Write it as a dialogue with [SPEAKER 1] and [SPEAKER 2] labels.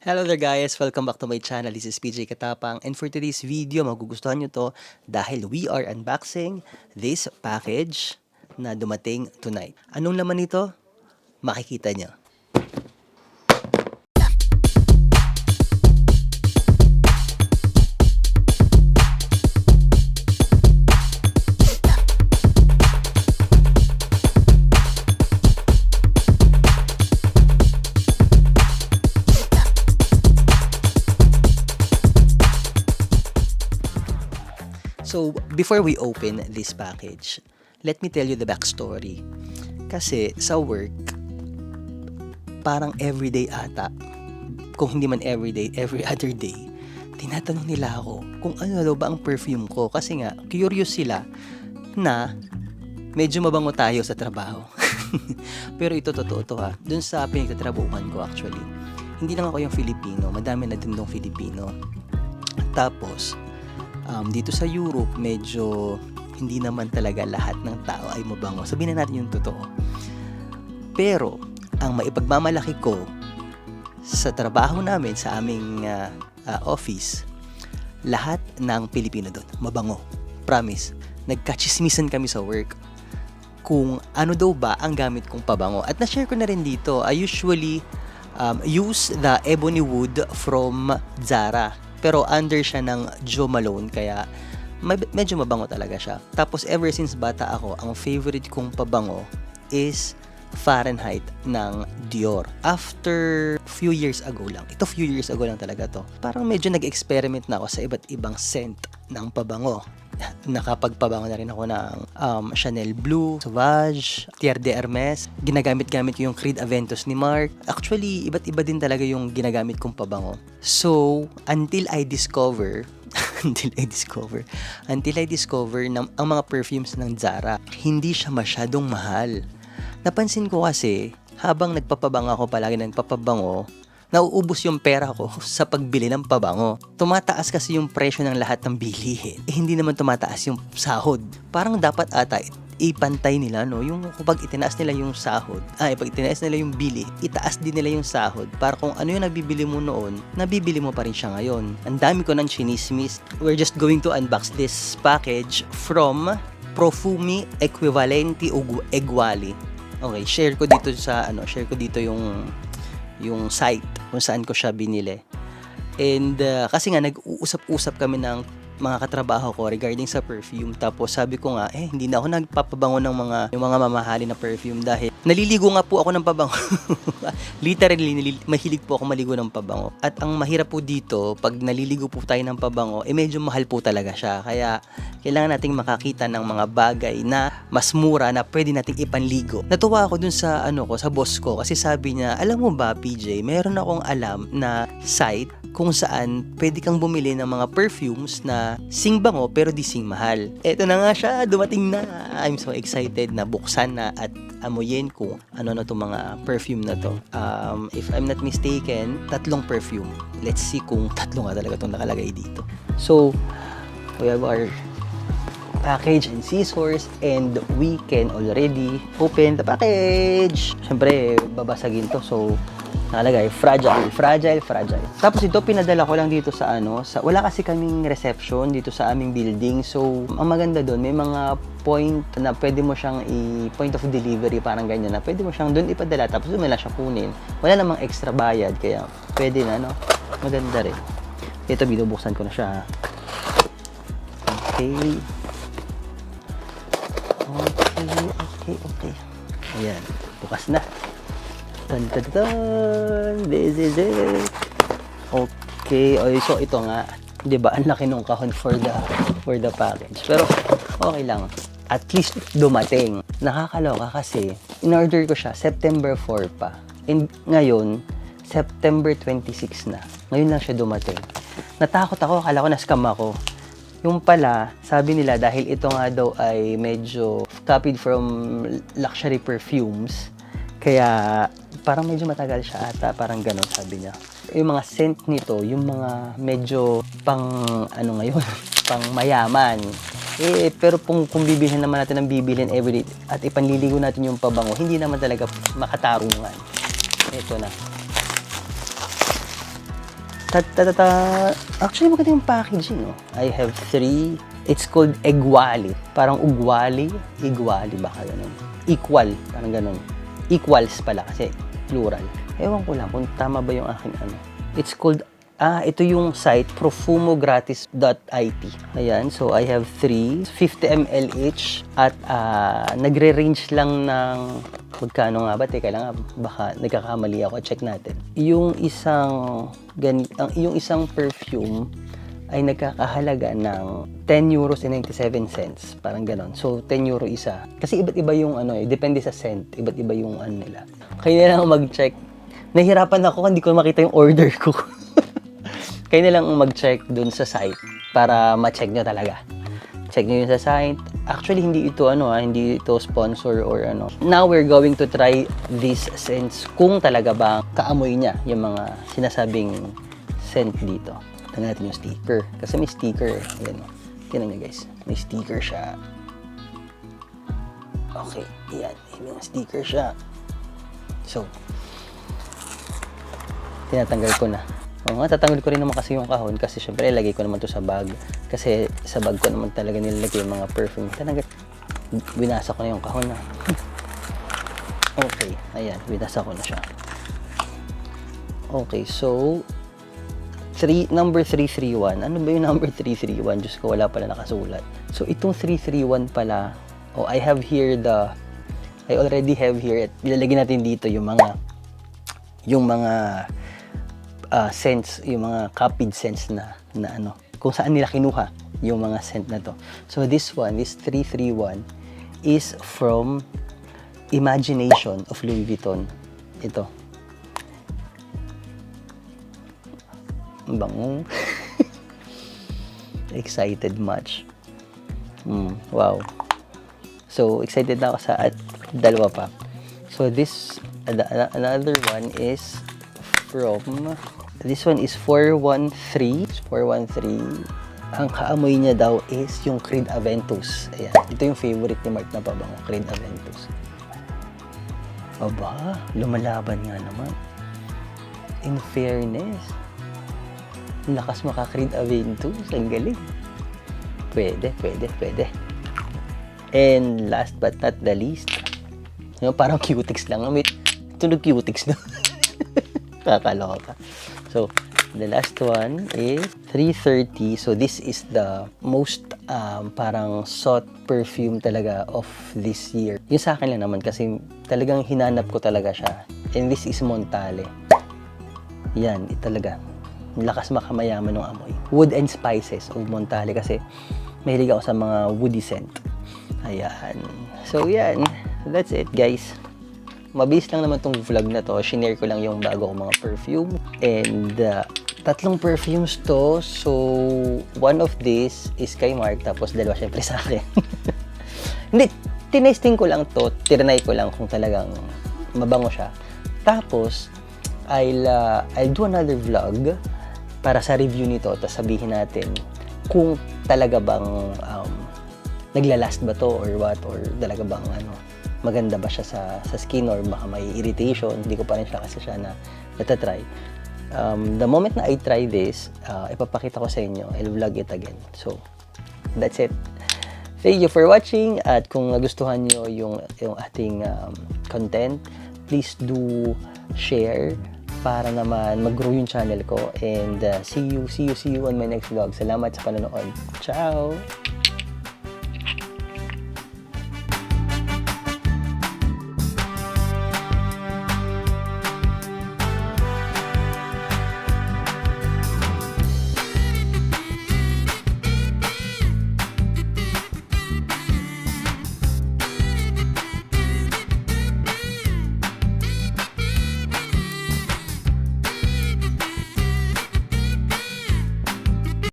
[SPEAKER 1] Hello there guys! Welcome back to my channel. This is PJ Katapang and for today's video, magugustuhan nyo to dahil we are unboxing this package na dumating tonight. Anong laman nito? Makikita nyo. Before we open this package, let me tell you the backstory. Kasi sa work, parang everyday ata, kung hindi man everyday, every other day, tinatanong nila ako kung ano daw ba ang perfume ko. Kasi nga, curious sila na medyo mabango tayo sa trabaho. Pero ito totoo to ha. Dun sa pinagtatrabuhan ko actually, hindi lang ako yung Filipino, madami na din dong Filipino. Tapos, um, dito sa Europe, medyo hindi naman talaga lahat ng tao ay mabango. Sabihin na natin yung totoo. Pero, ang maipagmamalaki ko sa trabaho namin, sa aming uh, uh, office, lahat ng Pilipino doon, mabango. Promise. Nagkachismisan kami sa work kung ano daw ba ang gamit kong pabango. At na-share ko na rin dito, I usually um, use the Ebony Wood from Zara. Pero under siya ng Joe Malone, kaya medyo mabango talaga siya. Tapos ever since bata ako, ang favorite kong pabango is Fahrenheit ng Dior. After few years ago lang, ito few years ago lang talaga to, parang medyo nag-experiment na ako sa iba't ibang scent ng pabango. Nakapagpabango na rin ako ng um, Chanel Blue, Sauvage, Thierry de Hermes. Ginagamit-gamit ko yung Creed Aventus ni Mark. Actually, iba't iba din talaga yung ginagamit kong pabango. So, until I discover until I discover until I discover na ang mga perfumes ng Zara hindi siya masyadong mahal napansin ko kasi habang nagpapabango ako palagi nagpapabango nauubos yung pera ko sa pagbili ng pabango. Tumataas kasi yung presyo ng lahat ng bilihin. Eh, hindi naman tumataas yung sahod. Parang dapat ata ipantay nila no yung kapag itinaas nila yung sahod ay pag itinaas nila yung bili itaas din nila yung sahod para kung ano yung nabibili mo noon nabibili mo pa rin siya ngayon ang dami ko ng chinismis we're just going to unbox this package from Profumi Equivalenti Ugu Eguali okay share ko dito sa ano share ko dito yung yung site kung saan ko siya binili. And uh, kasi nga nag-uusap-usap kami ng mga katrabaho ko regarding sa perfume. Tapos sabi ko nga, eh, hindi na ako nagpapabango ng mga, yung mga mamahali na perfume dahil naliligo nga po ako ng pabango. Literally, nalil- mahilig po ako maligo ng pabango. At ang mahirap po dito, pag naliligo po tayo ng pabango, eh medyo mahal po talaga siya. Kaya kailangan nating makakita ng mga bagay na mas mura na pwede nating ipanligo. Natuwa ako dun sa ano ko, sa boss ko kasi sabi niya, alam mo ba PJ, meron akong alam na site kung saan pwede kang bumili ng mga perfumes na sing bango pero di sing mahal. Eto na nga siya, dumating na. I'm so excited na buksan na at amuyin kung ano na itong mga perfume na to. Um, if I'm not mistaken, tatlong perfume. Let's see kung tatlo nga talaga itong nakalagay dito. So, we have our package and scissors and we can already open the package. Siyempre, babasagin to. So, nakalagay, fragile, fragile, fragile. Tapos ito, pinadala ko lang dito sa ano, sa, wala kasi kaming reception dito sa aming building. So, ang maganda doon, may mga point na pwede mo siyang i-point of delivery, parang ganyan na pwede mo siyang doon ipadala, tapos doon lang siya kunin. Wala namang extra bayad, kaya pwede na, no? Maganda rin. Ito, binubuksan ko na siya. Okay. Okay, okay, okay. Ayan, bukas na. Tan tan tan. This is it. Okay, oy, so ito nga, 'di ba? Ang laki nung kahon for the for the package. Pero okay lang. At least dumating. Nakakaloka kasi in-order ko siya September 4 pa. And ngayon, September 26 na. Ngayon lang siya dumating. Natakot ako, akala ko na-scam ako. Yung pala, sabi nila dahil ito nga daw ay medyo copied from luxury perfumes, kaya parang medyo matagal siya ata, parang ganon sabi niya. Yung mga scent nito, yung mga medyo pang ano ngayon, pang mayaman. Eh, pero kung, kung bibilhin naman natin ng bibilhin everyday at ipanliligo natin yung pabango, hindi naman talaga makatarungan. Ito na. Ta -ta -ta -ta. Actually, maganda yung packaging. Oh. I have three. It's called Egwali. Parang ugwali. Igwali baka ganun. Equal. Parang ganun. Equals pala kasi plural. Ewan ko lang kung tama ba yung aking ano. It's called Ah, ito yung site, profumogratis.it. Ayan, so I have three, 50 ml each, at ah, nagre-range lang ng, magkano nga ba? Teka lang, ah, baka nagkakamali ako, check natin. Yung isang, gani, ang, yung isang perfume, ay nagkakahalaga ng 10 euros and 97 cents. Parang ganon. So, 10 euro isa. Kasi iba't iba yung ano eh, depende sa scent. Iba't iba yung ano nila. Kaya na lang mag-check. Nahirapan ako, hindi ko makita yung order ko. Kayo na mag-check dun sa site para ma-check nyo talaga. Check nyo yun sa site. Actually, hindi ito ano ah, hindi ito sponsor or ano. Now, we're going to try this scents kung talaga ba kaamoy niya yung mga sinasabing scent dito. Tignan natin yung sticker. Kasi may sticker eh. Ayan o. Tignan nyo guys. May sticker siya. Okay. Ayan. May sticker siya. So, tinatanggal ko na. Oo nga, tatanggal ko rin naman kasi yung kahon kasi syempre ilagay ko naman to sa bag. Kasi sa bag ko naman talaga nilalagay yung mga perfume. Talaga, binasa ko na yung kahon na. okay, ayan, binasa ko na siya. Okay, so, three, number 331. Ano ba yung number 331? Diyos ko, wala pala nakasulat. So, itong 331 pala, oh, I have here the, I already have here, at ilalagay natin dito yung mga, yung mga, uh, scents, yung mga copied scents na, na ano, kung saan nila kinuha yung mga scent na to. So this one, this 331, is from Imagination of Louis Vuitton. Ito. Ang Bango. excited much. Mm, wow. So, excited na ako sa at dalawa pa. So, this, an- an- another one is from This one is 413. 413. Ang kaamoy niya daw is yung Creed Aventus. Ayan. Ito yung favorite ni Mark na pabango, Creed Aventus. Aba, lumalaban nga naman. In fairness, lakas maka Creed Aventus. Ang galing. Pwede, pwede, pwede. And last but not the least, yung parang cutics lang. May tunog cutics na. Kakaloka. So, the last one is 330. So, this is the most um, parang sought perfume talaga of this year. Yung sa akin lang naman kasi talagang hinanap ko talaga siya. And this is Montale. Yan, talaga. Lakas makamayaman ng amoy. Wood and spices of Montale kasi mahilig ako sa mga woody scent. Ayan. So, yan. That's it, guys mabilis lang naman tong vlog na to. Shinare ko lang yung bago kong mga perfume. And uh, tatlong perfumes to. So, one of these is kay Mark. Tapos dalawa syempre sa akin. Hindi, tinesting ko lang to. Tiranay ko lang kung talagang mabango siya. Tapos, I'll, uh, I'll do another vlog para sa review nito. Tapos sabihin natin kung talaga bang um, naglalast ba to or what or talaga bang ano maganda ba siya sa, sa skin or baka may irritation. Hindi ko pa rin siya kasi siya na natatry. Um, the moment na I try this, uh, ipapakita ko sa inyo. I'll vlog it again. So, that's it. Thank you for watching at kung nagustuhan nyo yung, yung ating um, content, please do share para naman mag-grow yung channel ko and uh, see you, see you, see you on my next vlog. Salamat sa panonood. Ciao!